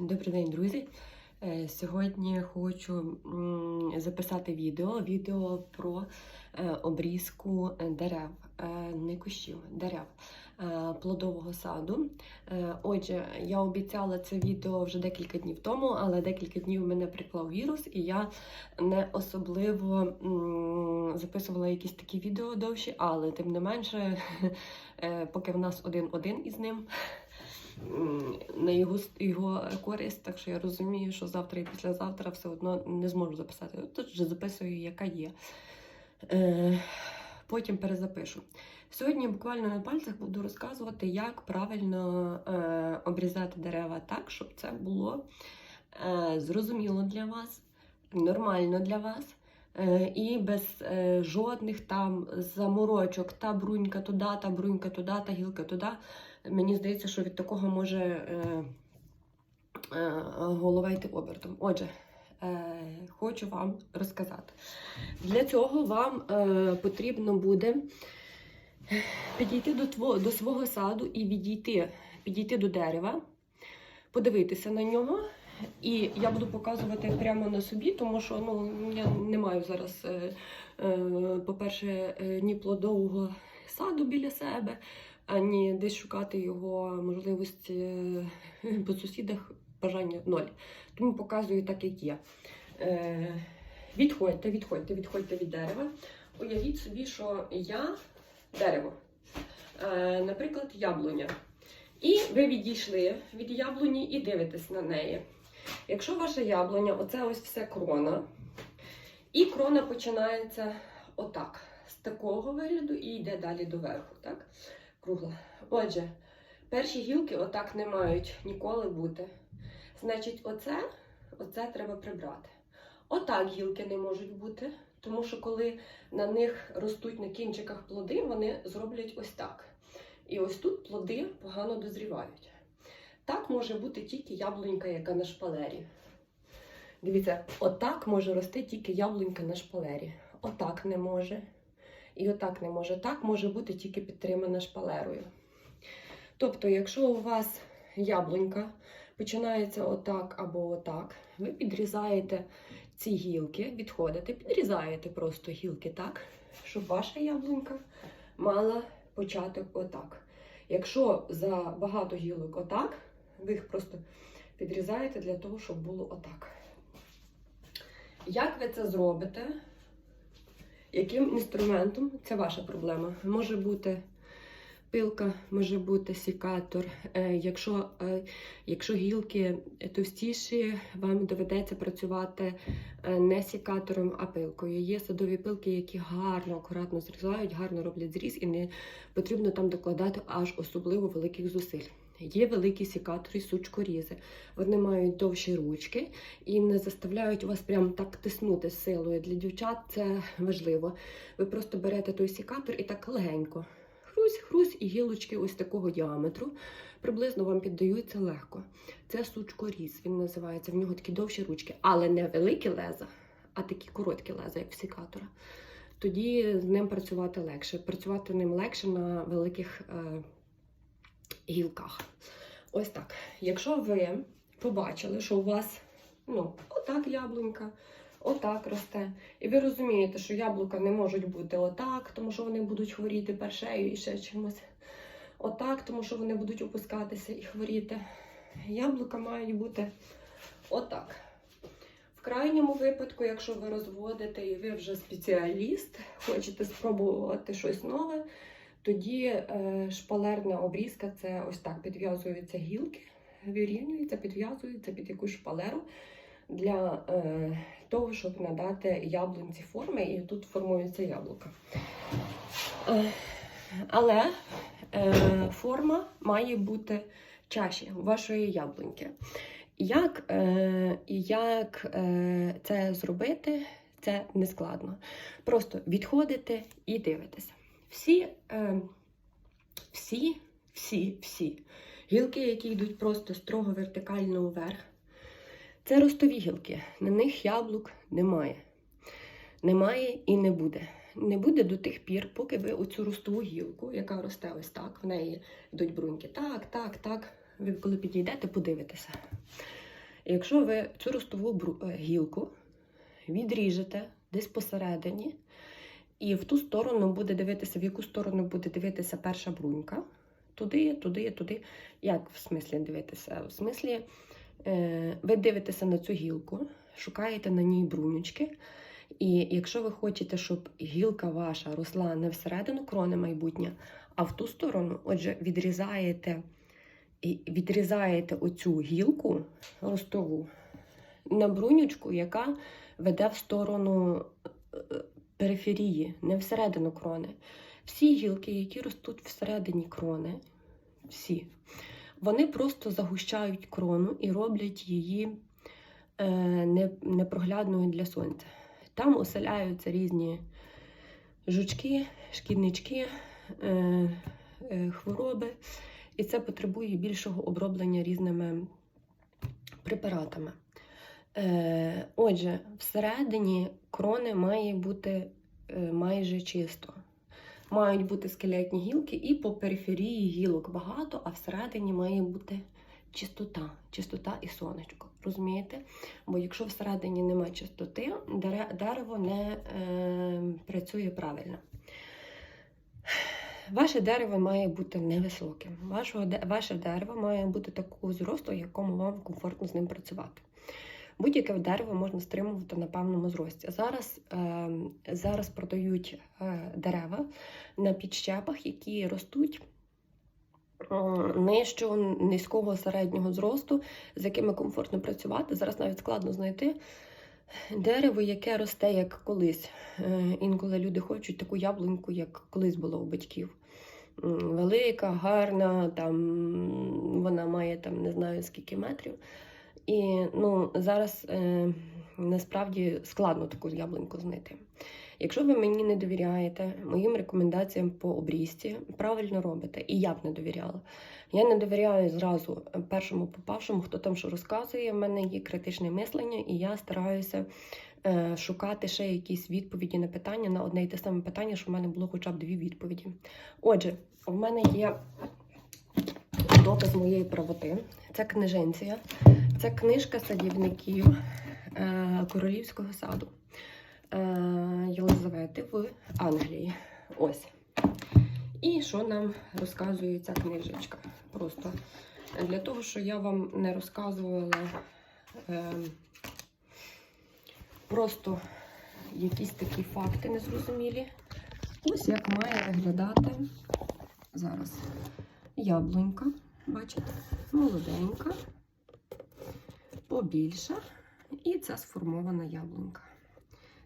Добрий день, друзі. Е, Сьогодні хочу записати відео, відео про е, обрізку дерев, е, не кущів, дерев плодового саду. Отже, я обіцяла це відео вже декілька днів тому, але декілька днів мене приклав вірус, і я не особливо записувала якісь такі відео довші, але тим не менше, поки в нас один-один із ним на його, його користь, так що я розумію, що завтра і післязавтра все одно не зможу записати. Тут вже записую, яка є. Е, потім перезапишу. Сьогодні буквально на пальцях буду розказувати, як правильно е, обрізати дерева так, щоб це було е, зрозуміло для вас, нормально для вас. Е, І без е, жодних там заморочок, та брунька туди, та брунька туди, та гілка туди. Мені здається, що від такого може е, голова йти обертом. Отже, хочу вам розказати. Для цього вам потрібно буде підійти до, тво, до свого саду і відійти, підійти до дерева, подивитися на нього. І я буду показувати прямо на собі, тому що ну, я не маю зараз, е, е, по-перше, е, ні плодового саду біля себе, ані десь шукати його можливості по сусідах бажання ноль. Тому показую так, як є. Відходьте, відходьте, відходьте від дерева. Уявіть собі, що я дерево, наприклад, яблуня. І ви відійшли від яблуні і дивитесь на неї. Якщо ваша яблуня, оце ось все крона, і крона починається отак, з такого вигляду і йде далі доверху, так? Кругла. Отже, перші гілки отак не мають ніколи бути. Значить, оце, оце треба прибрати. Отак гілки не можуть бути, тому що коли на них ростуть на кінчиках плоди, вони зроблять ось так. І ось тут плоди погано дозрівають. Так може бути тільки яблунька, яка на шпалері. Дивіться, отак може рости тільки яблунька на шпалері. Отак не може. І отак не може. Так може бути тільки підтримана шпалерою. Тобто, якщо у вас яблунька починається отак або отак, ви підрізаєте ці гілки, відходите, підрізаєте просто гілки так, щоб ваша яблунька мала початок отак. Якщо за багато гілок отак, ви їх просто підрізаєте для того, щоб було отак. Як ви це зробите? Яким інструментом? Це ваша проблема. Може бути пилка, може бути сікатор. Е, Якщо, е, якщо гілки товстіші, вам доведеться працювати е, не сікатором, а пилкою. Є садові пилки, які гарно, акуратно зрізають, гарно роблять зріз, і не потрібно там докладати аж особливо великих зусиль. Є великі сікатори, сучкорізи. Вони мають довші ручки і не заставляють вас прям так тиснути силою. Для дівчат це важливо. Ви просто берете той сікатор і так легенько. Хрусь, хрусь і гілочки ось такого діаметру. Приблизно вам піддаються легко. Це сучкоріз, він називається. В нього такі довші ручки, але не великі леза, а такі короткі леза, як в сікатора. Тоді з ним працювати легше. Працювати ним легше на великих е, гілках. Ось так. Якщо ви побачили, що у вас ну, отак яблунька, отак росте, і ви розумієте, що яблука не можуть бути отак, тому що вони будуть хворіти першею і ще чимось. Отак, тому що вони будуть опускатися і хворіти. Яблука мають бути отак. В крайньому випадку, якщо ви розводите і ви вже спеціаліст, хочете спробувати щось нове, тоді е, шпалерна обрізка це ось так підв'язуються гілки, вирівнюються, підв'язуються під якусь шпалеру для е, того, щоб надати яблунці форми, і тут формується яблука. Е, але форма має бути чаші вашої яблуньки. Як, як це зробити, це не складно. Просто відходите і дивитеся. Всі, е, всі, всі, всі гілки, які йдуть просто строго вертикально вверх, це ростові гілки. На них яблук немає. Немає і не буде. Не буде до тих пір, поки ви оцю ростову гілку, яка росте ось так, в неї йдуть бруньки. Так, так, так. Ви коли підійдете, подивитеся. Якщо ви цю ростову е, гілку відріжете десь посередині, і в ту сторону буде дивитися, в яку сторону буде дивитися перша брунька. Туди, туди, туди. Як в смислі дивитися? В смислі, е, ви дивитеся на цю гілку, шукаєте на ній брунючки. І якщо ви хочете, щоб гілка ваша росла не всередину крони майбутнє, а в ту сторону, отже, відрізаєте, відрізаєте оцю гілку ростову на брунючку, яка веде в сторону е, периферії, не всередину крони. Всі гілки, які ростуть всередині крони, всі, вони просто загущають крону і роблять її е, непроглядною для сонця. Там оселяються різні жучки, шкіднички, е, е, хвороби, і це потребує більшого оброблення різними препаратами. Е, отже, всередині крони має бути е, майже чисто. Мають бути скелетні гілки, і по периферії гілок багато, а всередині має бути чистота, чистота і сонечко. Розумієте? Бо якщо всередині немає чистоти, дерево не е, працює правильно. Ваше дерево має бути невисоким. Вашого, де- ваше дерево має бути такого зросту, якому вам комфортно з ним працювати. Будь-яке дерево можна стримувати на певному зрості. Зараз, е, зараз продають е, дерева на підщепах, які ростуть е, нижчого, низького середнього зросту, з якими комфортно працювати. Зараз навіть складно знайти дерево, яке росте як колись. Е, Інколи люди хочуть таку яблуньку, як колись було у батьків. Велика, гарна, там вона має там не знаю скільки метрів. І ну, зараз е, насправді складно таку яблуньку знайти. Якщо ви мені не довіряєте моїм рекомендаціям по обрізці, правильно робите, і я б не довіряла. Я не довіряю зразу першому попавшому, хто там що розказує. В мене є критичне мислення, і я стараюся е, шукати ще якісь відповіді на питання на одне й те саме питання, щоб в мене було хоча б дві відповіді. Отже, в мене є доказ моєї правоти. Це книженція. Це книжка садівників е, королівського саду е, Єлизавети в Англії. Ось. І що нам розказує ця книжечка? Просто для того, що я вам не розказувала е, просто якісь такі факти незрозумілі. Ось як має виглядати зараз яблунька. Бачите? Молоденька, побільша. І це сформована яблунька.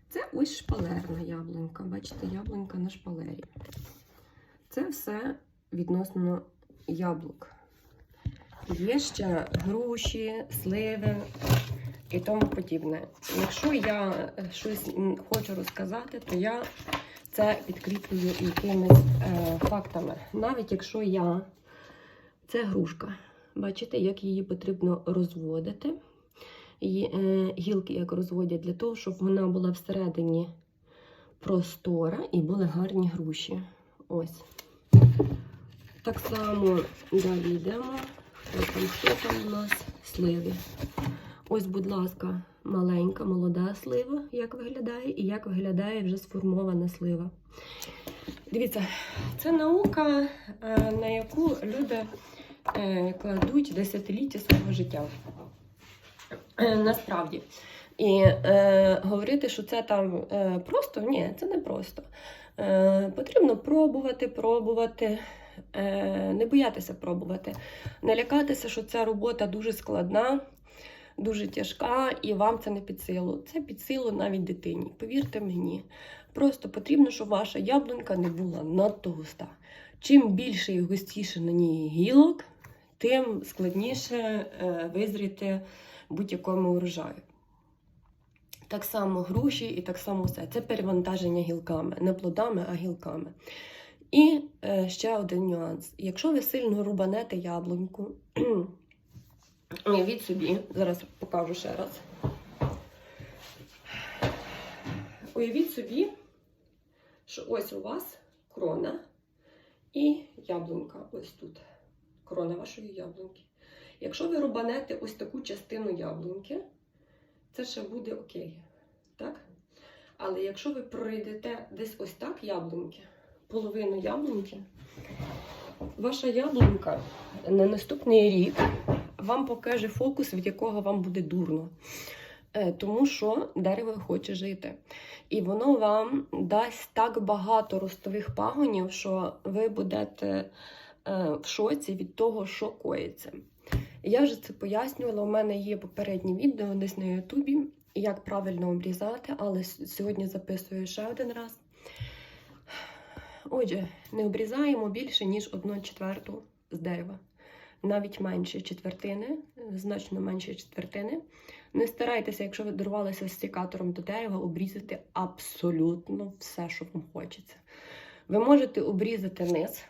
Це ось шпалерна яблунька. Бачите, яблунька на шпалері. Це все відносно яблук. Є ще груші, сливи і тому подібне. Якщо я щось хочу розказати, то я це підкріплюю якимись е, фактами. Навіть якщо я це грушка. Бачите, як її потрібно розводити. Е, гілки як розводять для того, щоб вона була всередині простора і були гарні груші. Ось. Так само далі йдемо. Хто там, хто там у нас? Сливи. Ось, будь ласка, маленька, молода слива, як виглядає, і як виглядає вже сформована слива. Дивіться, це наука, е, на яку люди кладуть десятиліття свого життя. Е, Насправді. І е, говорити, що це там е, просто, ні, це не просто. Е, потрібно пробувати, пробувати, е, не боятися пробувати, не лякатися, що ця робота дуже складна, дуже тяжка, і вам це не під силу. Це під силу навіть дитині. Повірте мені. Просто потрібно, щоб ваша яблунька не була надто густа. Чим більше і густіше на ній гілок, тим складніше е, визріти будь-якому урожаю. Так само груші і так само все. Це перевантаження гілками, не плодами, а гілками. І е, ще один нюанс. Якщо ви сильно рубанете яблуньку, уявіть собі, зараз покажу ще раз. Уявіть собі, що ось у вас крона і яблунька ось тут. Крона вашої яблуньки. Якщо ви рубанете ось таку частину яблуньки, це ще буде окей. Так? Але якщо ви пройдете десь ось так яблуньки, половину яблуньки, ваша яблунька на наступний рік вам покаже фокус, від якого вам буде дурно. Е, Тому що дерево хоче жити. І воно вам дасть так багато ростових пагонів, що ви будете е, в шоці від того, що коїться. Я вже це пояснювала. У мене є попереднє відео десь на Ютубі, як правильно обрізати, але сьогодні записую ще один раз. Отже, не обрізаємо більше, ніж одну четверту з дерева. Навіть менше четвертини, значно менше четвертини. Не старайтеся, якщо ви дорвалися з секатором до дерева, обрізати абсолютно все, що вам хочеться. Ви можете обрізати низ,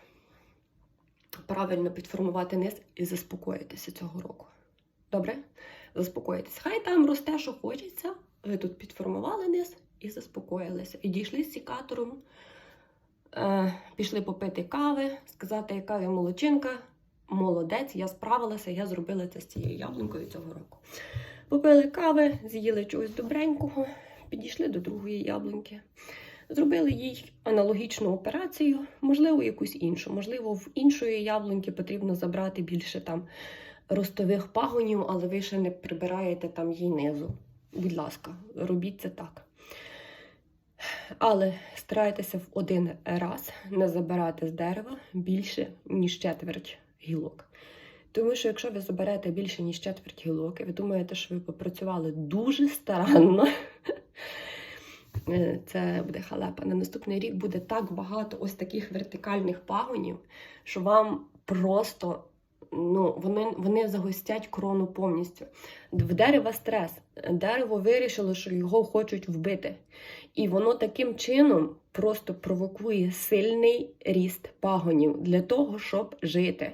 правильно підформувати низ і заспокоїтися цього року. Добре? Заспокоїтесь. Хай там росте, що хочеться. Ви тут підформували низ і заспокоїлися. І дійшли з секатором, е, пішли попити кави, сказати, яка ви молодчинка. Молодець, я справилася, я зробила це з цією яблунькою цього року. Попили кави, з'їли чогось добренького, підійшли до другої яблуньки. Зробили їй аналогічну операцію, можливо, якусь іншу. Можливо, в іншої яблуньки потрібно забрати більше там ростових пагонів, але ви ще не прибираєте там їй низу. Будь ласка, робіть це так. Але старайтеся в один раз не забирати з дерева більше, ніж четверть гілок. Тому що якщо ви заберете більше, ніж четверть гілок, і ви думаєте, що ви попрацювали дуже старанно, е, це буде халепа. На наступний рік буде так багато ось таких вертикальних пагонів, що вам просто ну, вони, вони загостять крону повністю. В дерева стрес. Дерево вирішило, що його хочуть вбити. І воно таким чином просто провокує сильний ріст пагонів для того, щоб жити.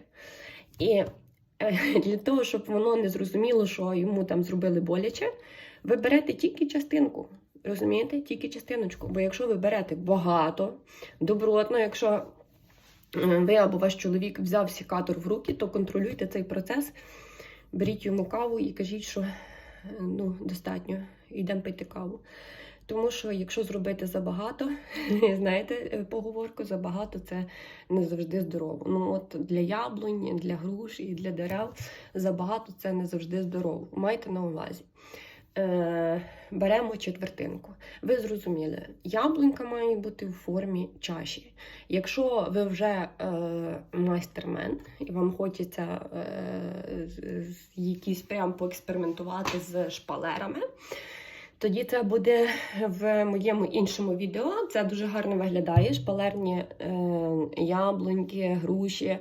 І е, для того, щоб воно не зрозуміло, що йому там зробили боляче, ви берете тільки частинку. Розумієте? Тільки частиночку. Бо якщо ви берете багато, добротно, якщо ви або ваш чоловік взяв сікатор в руки, то контролюйте цей процес, беріть йому каву і кажіть, що ну, достатньо, йдемо пити каву. Тому що якщо зробити забагато, знаєте е, поговорку, забагато це не завжди здорово. Ну от для яблунь, для груш і для дерев забагато це не завжди здорово. Майте на увазі. Е, беремо четвертинку. Ви зрозуміли, яблунька має бути в формі чаші. Якщо ви вже е, майстермен і вам хочеться е, якісь прям поекспериментувати з шпалерами, тоді це буде в моєму іншому відео. Це дуже гарно виглядає. Шпалерні е, яблуньки, груші.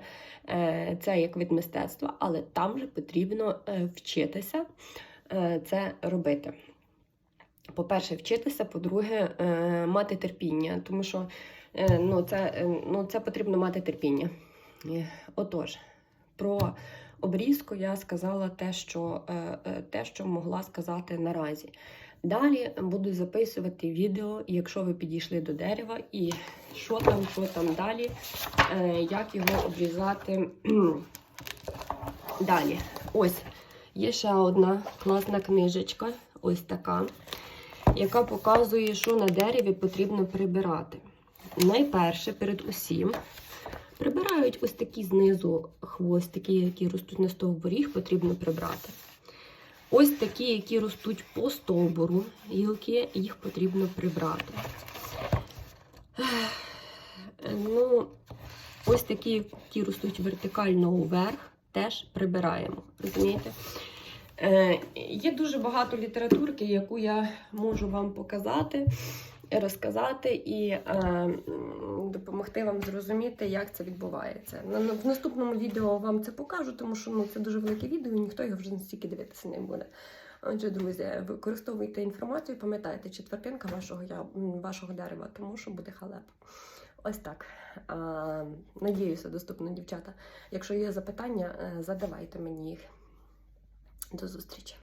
Е, це як від мистецтва, але там вже потрібно е, вчитися це робити. По-перше, вчитися, по-друге, е, мати терпіння, тому що е, ну, це, е, ну, це потрібно мати терпіння. Е, Отож, про обрізку я сказала те, що, е, е, те, що могла сказати наразі. Далі буду записувати відео, якщо ви підійшли до дерева, і що там, що там далі, е, як його обрізати далі. Ось є ще одна класна книжечка, ось така, яка показує, що на дереві потрібно прибирати. Найперше перед усім прибирають ось такі знизу хвостики, які ростуть на стовбурі, їх потрібно прибрати. Ось такі, які ростуть по стовбуру, гілки, їх потрібно прибрати. Ну, ось такі, які ростуть вертикально вверх, теж прибираємо. Розумієте? Е, є дуже багато літературки, яку я можу вам показати, розказати і е, допомогти вам зрозуміти, як це відбувається. В наступному відео вам це покажу, тому що ну, це дуже велике відео, і ніхто його вже настільки дивитися не буде. Отже, друзі, використовуйте інформацію, пам'ятайте, четвертинка вашого, я, вашого дерева, тому що буде халеп. Ось так. Надіюся, доступно, дівчата. Якщо є запитання, е, задавайте мені їх. До зустрічі!